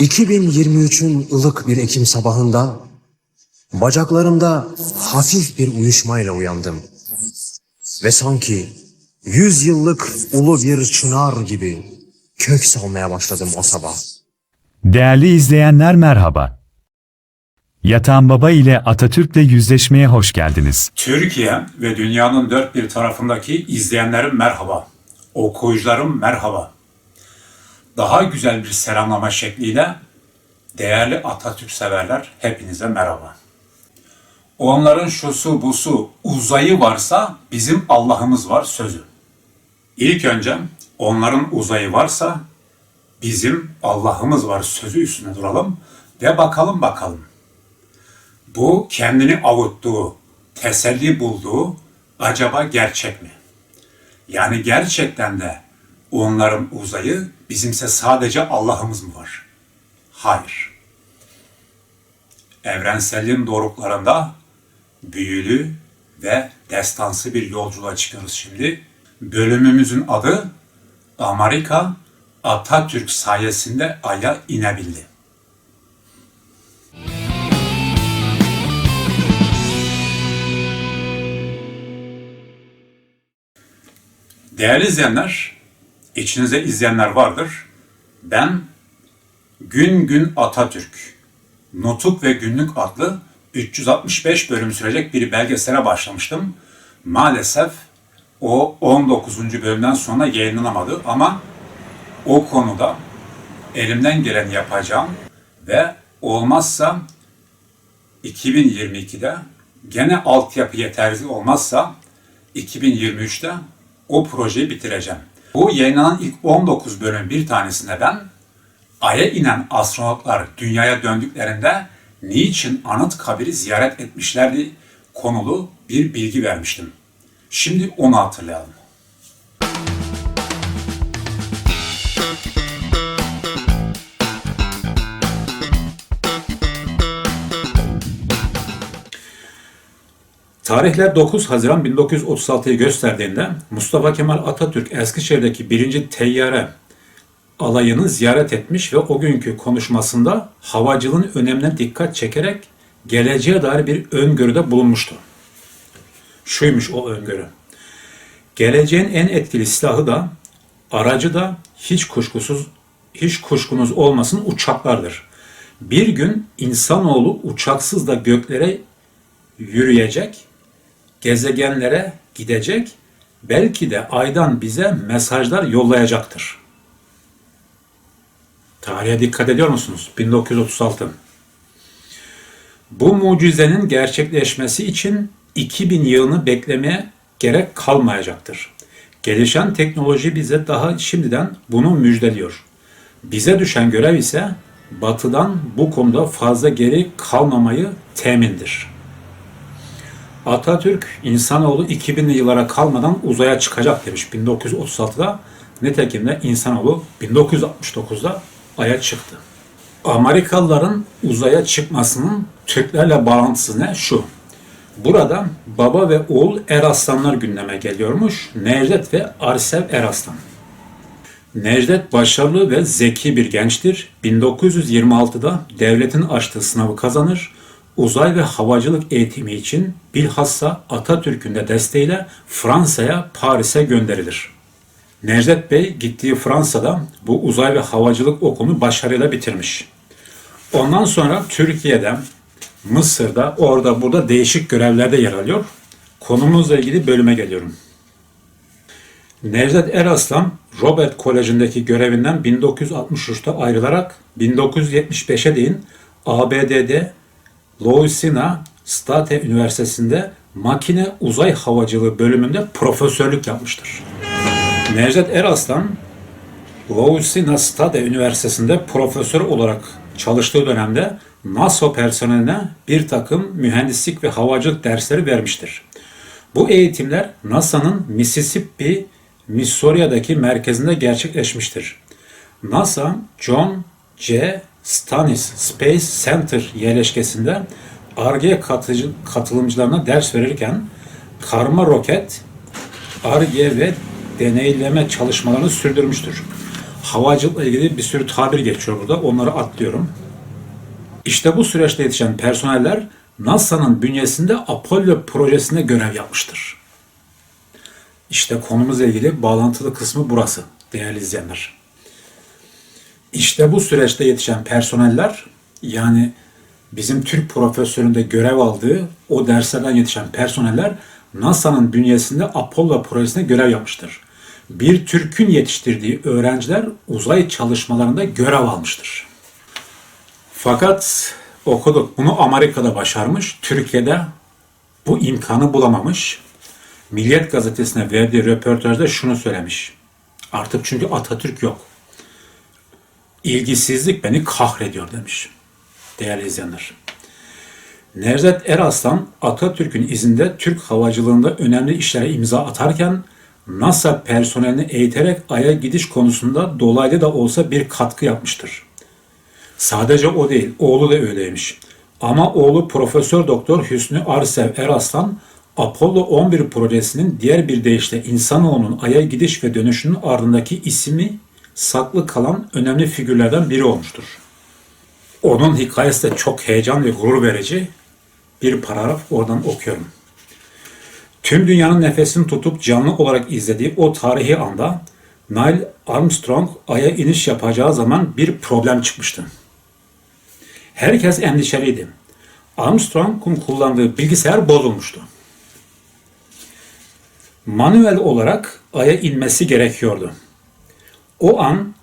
2023'ün ılık bir Ekim sabahında bacaklarımda hafif bir uyuşmayla uyandım. Ve sanki yüz yıllık ulu bir çınar gibi kök salmaya başladım o sabah. Değerli izleyenler merhaba. Yatan Baba ile Atatürk'le yüzleşmeye hoş geldiniz. Türkiye ve dünyanın dört bir tarafındaki izleyenlerim merhaba. Okuyucularım merhaba. Daha güzel bir selamlama şekliyle değerli Atatürk severler hepinize merhaba. Onların şusu busu uzayı varsa bizim Allah'ımız var sözü. İlk önce onların uzayı varsa bizim Allah'ımız var sözü üstüne duralım ve bakalım bakalım bu kendini avuttuğu, teselli bulduğu acaba gerçek mi? Yani gerçekten de onların uzayı bizimse sadece Allah'ımız mı var? Hayır. Evrenselliğin doruklarında büyülü ve destansı bir yolculuğa çıkıyoruz şimdi. Bölümümüzün adı Amerika Atatürk sayesinde Ay'a inebildi. Değerli izleyenler, içinizde izleyenler vardır. Ben Gün Gün Atatürk, Nutuk ve Günlük adlı 365 bölüm sürecek bir belgesele başlamıştım. Maalesef o 19. bölümden sonra yayınlanamadı ama o konuda elimden geleni yapacağım ve olmazsa 2022'de gene altyapı yeterli olmazsa 2023'te o projeyi bitireceğim. Bu yayınlanan ilk 19 bölüm bir tanesinde ben Ay'a inen astronotlar dünyaya döndüklerinde niçin anıt kabiri ziyaret etmişlerdi konulu bir bilgi vermiştim. Şimdi onu hatırlayalım. Tarihler 9 Haziran 1936'yı gösterdiğinde Mustafa Kemal Atatürk Eskişehir'deki birinci teyyare alayını ziyaret etmiş ve o günkü konuşmasında havacılığın önemine dikkat çekerek geleceğe dair bir öngörüde bulunmuştu. Şuymuş o öngörü. Geleceğin en etkili silahı da aracı da hiç kuşkusuz hiç kuşkunuz olmasın uçaklardır. Bir gün insanoğlu uçaksız da göklere yürüyecek, gezegenlere gidecek, belki de aydan bize mesajlar yollayacaktır. Tarihe dikkat ediyor musunuz? 1936. Bu mucizenin gerçekleşmesi için 2000 yılını beklemeye gerek kalmayacaktır. Gelişen teknoloji bize daha şimdiden bunu müjdeliyor. Bize düşen görev ise batıdan bu konuda fazla geri kalmamayı temindir. Atatürk insanoğlu 2000'li yıllara kalmadan uzaya çıkacak demiş 1936'da. Nitekim de insanoğlu 1969'da Ay'a çıktı. Amerikalıların uzaya çıkmasının Türklerle bağlantısı ne? Şu. Burada baba ve oğul Eraslanlar gündeme geliyormuş. Necdet ve Arsev Eraslan. Necdet başarılı ve zeki bir gençtir. 1926'da devletin açtığı sınavı kazanır. Uzay ve havacılık eğitimi için bilhassa Atatürk'ün de desteğiyle Fransa'ya, Paris'e gönderilir. Necdet Bey gittiği Fransa'da bu uzay ve havacılık okulunu başarıyla bitirmiş. Ondan sonra Türkiye'de, Mısır'da, orada burada değişik görevlerde yer alıyor. Konumuzla ilgili bölüme geliyorum. Nevzat Eraslan, Robert Koleji'ndeki görevinden 1963'te ayrılarak 1975'e değin ABD'de Louisiana State Üniversitesi'nde makine uzay havacılığı bölümünde profesörlük yapmıştır. Nevzat Eraslan, Louisiana State Üniversitesi'nde profesör olarak çalıştığı dönemde NASA personeline bir takım mühendislik ve havacılık dersleri vermiştir. Bu eğitimler NASA'nın Mississippi, Missouri'deki merkezinde gerçekleşmiştir. NASA, John C. Stannis Space Center yerleşkesinde ARGE katılımcılarına ders verirken karma roket, ARGE ve deneyleme çalışmalarını sürdürmüştür. havacılıkla ilgili bir sürü tabir geçiyor burada. Onları atlıyorum. İşte bu süreçte yetişen personeller NASA'nın bünyesinde Apollo projesinde görev yapmıştır. İşte konumuzla ilgili bağlantılı kısmı burası değerli izleyenler. İşte bu süreçte yetişen personeller yani bizim Türk profesöründe görev aldığı o derslerden yetişen personeller NASA'nın bünyesinde Apollo projesinde görev yapmıştır. Bir Türk'ün yetiştirdiği öğrenciler uzay çalışmalarında görev almıştır. Fakat okuduk bunu Amerika'da başarmış, Türkiye'de bu imkanı bulamamış. Milliyet gazetesine verdiği röportajda şunu söylemiş. Artık çünkü Atatürk yok. İlgisizlik beni kahrediyor demiş. Değerli izleyenler. Nevzat Eraslan Atatürk'ün izinde Türk havacılığında önemli işlere imza atarken NASA personelini eğiterek Ay'a gidiş konusunda dolaylı da olsa bir katkı yapmıştır. Sadece o değil, oğlu da öyleymiş. Ama oğlu Profesör Doktor Hüsnü Arsev Eraslan Apollo 11 projesinin diğer bir deyişle insanoğlunun Ay'a gidiş ve dönüşünün ardındaki ismi saklı kalan önemli figürlerden biri olmuştur. Onun hikayesi de çok heyecan ve gurur verici. Bir paragraf oradan okuyorum. Tüm dünyanın nefesini tutup canlı olarak izlediği o tarihi anda Neil Armstrong Ay'a iniş yapacağı zaman bir problem çıkmıştı. Herkes endişeliydi. Armstrong'un kullandığı bilgisayar bozulmuştu. Manuel olarak Ay'a inmesi gerekiyordu. O an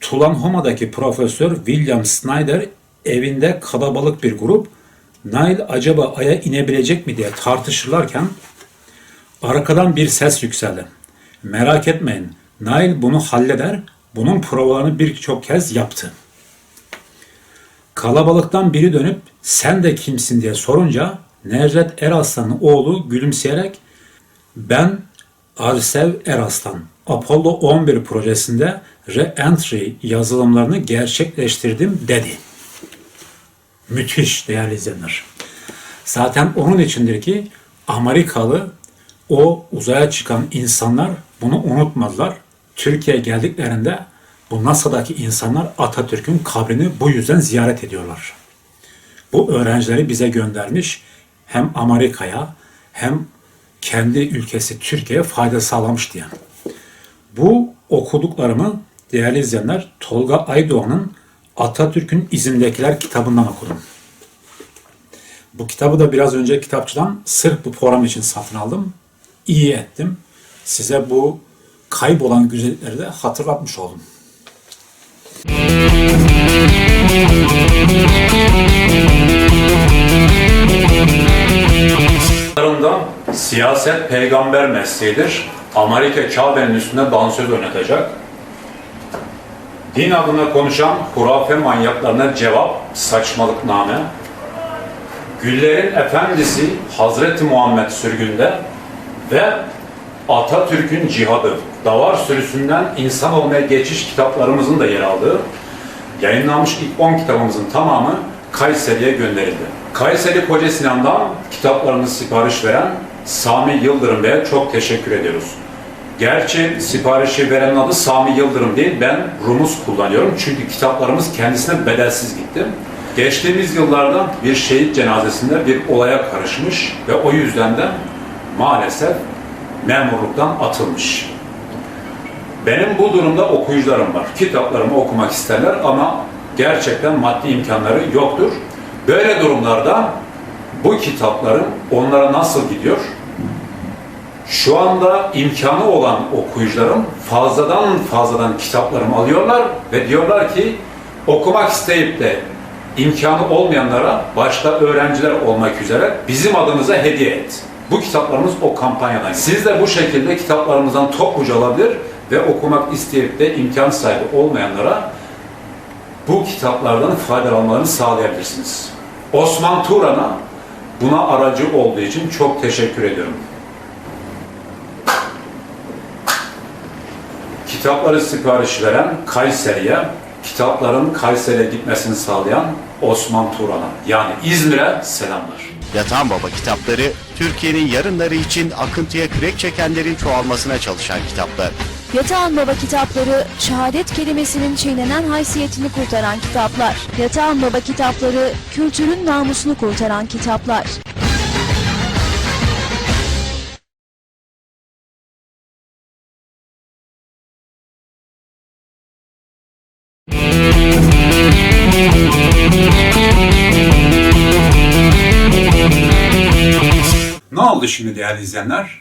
Tulanhoma'daki profesör William Snyder evinde kalabalık bir grup Nile acaba Ay'a inebilecek mi diye tartışırlarken arkadan bir ses yükseldi. Merak etmeyin Nile bunu halleder, bunun provalarını birçok kez yaptı. Kalabalıktan biri dönüp sen de kimsin diye sorunca Necdet Eraslan'ın oğlu gülümseyerek ben Arsev Eraslan Apollo 11 projesinde re-entry yazılımlarını gerçekleştirdim dedi. Müthiş değerli izleyenler. Zaten onun içindir ki Amerikalı o uzaya çıkan insanlar bunu unutmadılar. Türkiye'ye geldiklerinde bu NASA'daki insanlar Atatürk'ün kabrini bu yüzden ziyaret ediyorlar. Bu öğrencileri bize göndermiş hem Amerika'ya hem kendi ülkesi Türkiye'ye fayda sağlamış diye. Bu okuduklarımı değerli izleyenler Tolga Aydoğan'ın Atatürk'ün izindekiler kitabından okudum. Bu kitabı da biraz önce kitapçıdan sırf bu program için satın aldım. İyi ettim. Size bu kaybolan güzellikleri de hatırlatmış oldum. Yanlarında siyaset peygamber mesleğidir. Amerika Kabe'nin üstünde dansöz oynatacak. Din adına konuşan hurafe manyaklarına cevap saçmalıkname. Güllerin efendisi Hazreti Muhammed sürgünde ve Atatürk'ün cihadı, Davar sürüsünden insan olmaya geçiş kitaplarımızın da yer aldığı yayınlanmış ilk 10 kitabımızın tamamı Kayseri'ye gönderildi. Kayseri Koca Sinan'dan kitaplarımızı sipariş veren Sami Yıldırım Bey'e çok teşekkür ediyoruz. Gerçi siparişi verenin adı Sami Yıldırım değil, ben Rumuz kullanıyorum. Çünkü kitaplarımız kendisine bedelsiz gitti. Geçtiğimiz yıllarda bir şehit cenazesinde bir olaya karışmış ve o yüzden de maalesef memurluktan atılmış. Benim bu durumda okuyucularım var. Kitaplarımı okumak isterler ama gerçekten maddi imkanları yoktur. Böyle durumlarda bu kitapların onlara nasıl gidiyor? Şu anda imkanı olan okuyucularım fazladan fazladan kitaplarımı alıyorlar ve diyorlar ki okumak isteyip de imkanı olmayanlara başta öğrenciler olmak üzere bizim adımıza hediye et. Bu kitaplarımız o kampanyadan. Siz de bu şekilde kitaplarımızdan topluca alabilir ve okumak isteyip de imkan sahibi olmayanlara bu kitaplardan faydalanmalarını sağlayabilirsiniz. Osman Turan'a buna aracı olduğu için çok teşekkür ediyorum. Kitapları sipariş veren Kayseri'ye, kitapların Kayseri'ye gitmesini sağlayan Osman Turan'a yani İzmir'e selamlar. Yatan Baba kitapları, Türkiye'nin yarınları için akıntıya kürek çekenlerin çoğalmasına çalışan kitaplar. Yatağan Baba kitapları, şehadet kelimesinin çiğnenen haysiyetini kurtaran kitaplar. Yatağan Baba kitapları, kültürün namusunu kurtaran kitaplar. Oldu şimdi değerli izleyenler?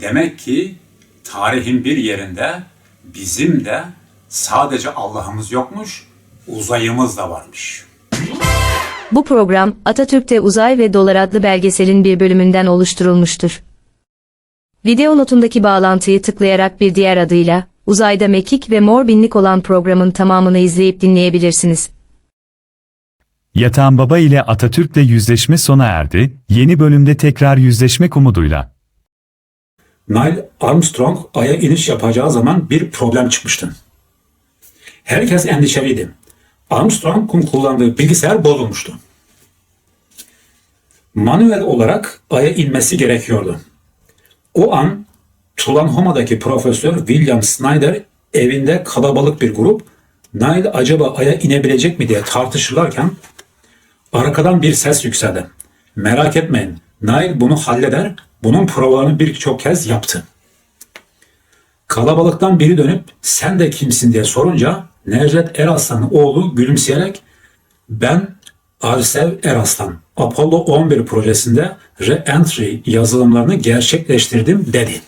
Demek ki tarihin bir yerinde bizim de sadece Allah'ımız yokmuş, uzayımız da varmış. Bu program Atatürk'te Uzay ve Dolar adlı belgeselin bir bölümünden oluşturulmuştur. Video notundaki bağlantıyı tıklayarak bir diğer adıyla Uzayda Mekik ve Mor Binlik olan programın tamamını izleyip dinleyebilirsiniz. Yatağan Baba ile Atatürk'le yüzleşme sona erdi, yeni bölümde tekrar yüzleşmek umuduyla. Neil Armstrong Ay'a iniş yapacağı zaman bir problem çıkmıştı. Herkes endişeliydi. Armstrong'un kullandığı bilgisayar bozulmuştu. Manuel olarak Ay'a inmesi gerekiyordu. O an Tulanhoma'daki profesör William Snyder evinde kalabalık bir grup Neil acaba Ay'a inebilecek mi diye tartışırlarken arkadan bir ses yükseldi. Merak etmeyin, Nail bunu halleder, bunun provalarını birçok kez yaptı. Kalabalıktan biri dönüp sen de kimsin diye sorunca Necdet Eraslan'ın oğlu gülümseyerek ben Arsev Eraslan Apollo 11 projesinde re-entry yazılımlarını gerçekleştirdim dedi.